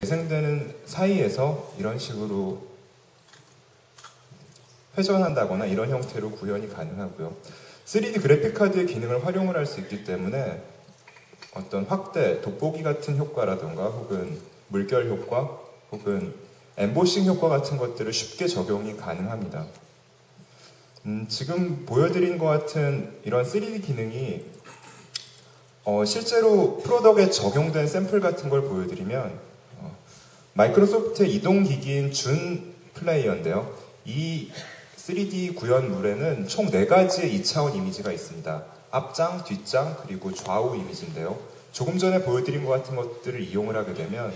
재생되는 사이에서 이런 식으로 회전한다거나 이런 형태로 구현이 가능하고요. 3D 그래픽카드의 기능을 활용을 할 수 있기 때문에 어떤 확대, 돋보기 같은 효과라던가 혹은 물결 효과 혹은 엠보싱 효과 같은 것들을 쉽게 적용이 가능합니다. 음, 지금 보여드린 것 같은 이런 3D 기능이 어, 실제로 프로덕에 적용된 샘플 같은 걸 보여드리면 어, 마이크로소프트의 이동기기인 준 플레이어인데요. 이 3D 구현물에는 총 4가지의 2차원 이미지가 있습니다. 앞장, 뒷장, 그리고 좌우 이미지인데요. 조금 전에 보여드린 것 같은 것들을 이용을 하게 되면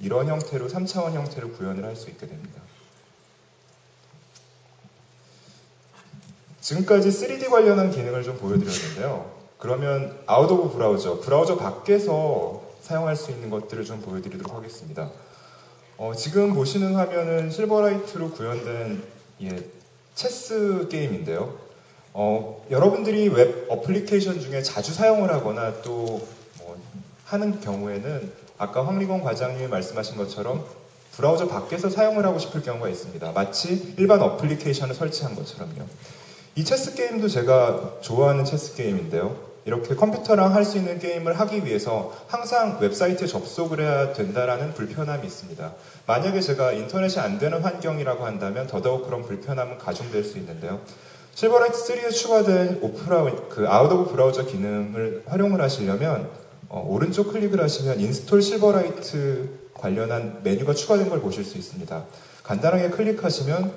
이런 형태로 3차원 형태로 구현을 할 수 있게 됩니다. 지금까지 3D 관련한 기능을 좀 보여드렸는데요. 그러면 아웃 오브 브라우저, 브라우저 밖에서 사용할 수 있는 것들을 좀 보여드리도록 하겠습니다. 어, 지금 보시는 화면은 실버라이트로 구현된 예, 체스 게임인데요. 어, 여러분들이 웹 어플리케이션 중에 자주 사용을 하거나 또 뭐 하는 경우에는 아까 황리건 과장님이 말씀하신 것처럼 브라우저 밖에서 사용을 하고 싶을 경우가 있습니다. 마치 일반 어플리케이션을 설치한 것처럼요. 이 체스 게임도 제가 좋아하는 체스 게임인데요. 이렇게 컴퓨터랑 할 수 있는 게임을 하기 위해서 항상 웹사이트에 접속을 해야 된다라는 불편함이 있습니다. 만약에 제가 인터넷이 안 되는 환경이라고 한다면 더더욱 그런 불편함은 가중될 수 있는데요. 실버라이트 3에 추가된 오프라 그 아웃 오브 브라우저 기능을 활용을 하시려면 어, 오른쪽 클릭을 하시면 인스톨 실버라이트 관련한 메뉴가 추가된 걸 보실 수 있습니다. 간단하게 클릭하시면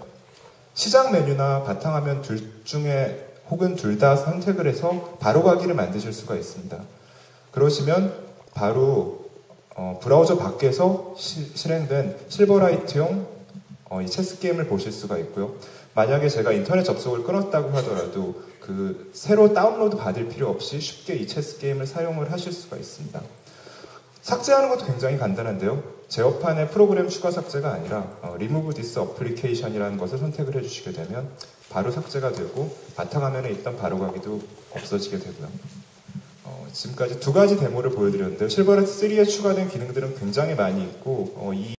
시작 메뉴나 바탕화면 둘 중에 혹은 둘 다 선택을 해서 바로 가기를 만드실 수가 있습니다. 그러시면 바로 어, 브라우저 밖에서 시, 실행된 실버라이트용 어, 이 체스 게임을 보실 수가 있고요. 만약에 제가 인터넷 접속을 끊었다고 하더라도 그 새로 다운로드 받을 필요 없이 쉽게 이 체스 게임을 사용을 하실 수가 있습니다. 삭제하는 것도 굉장히 간단한데요. 제어판의 프로그램 추가 삭제가 아니라 어, Remove this application이라는 것을 선택을 해주시게 되면 바로 삭제가 되고 바탕화면에 있던 바로가기도 없어지게 되고요. 어, 지금까지 두 가지 데모를 보여드렸는데요. 실버레트 3에 추가된 기능들은 굉장히 많이 있고 어, 이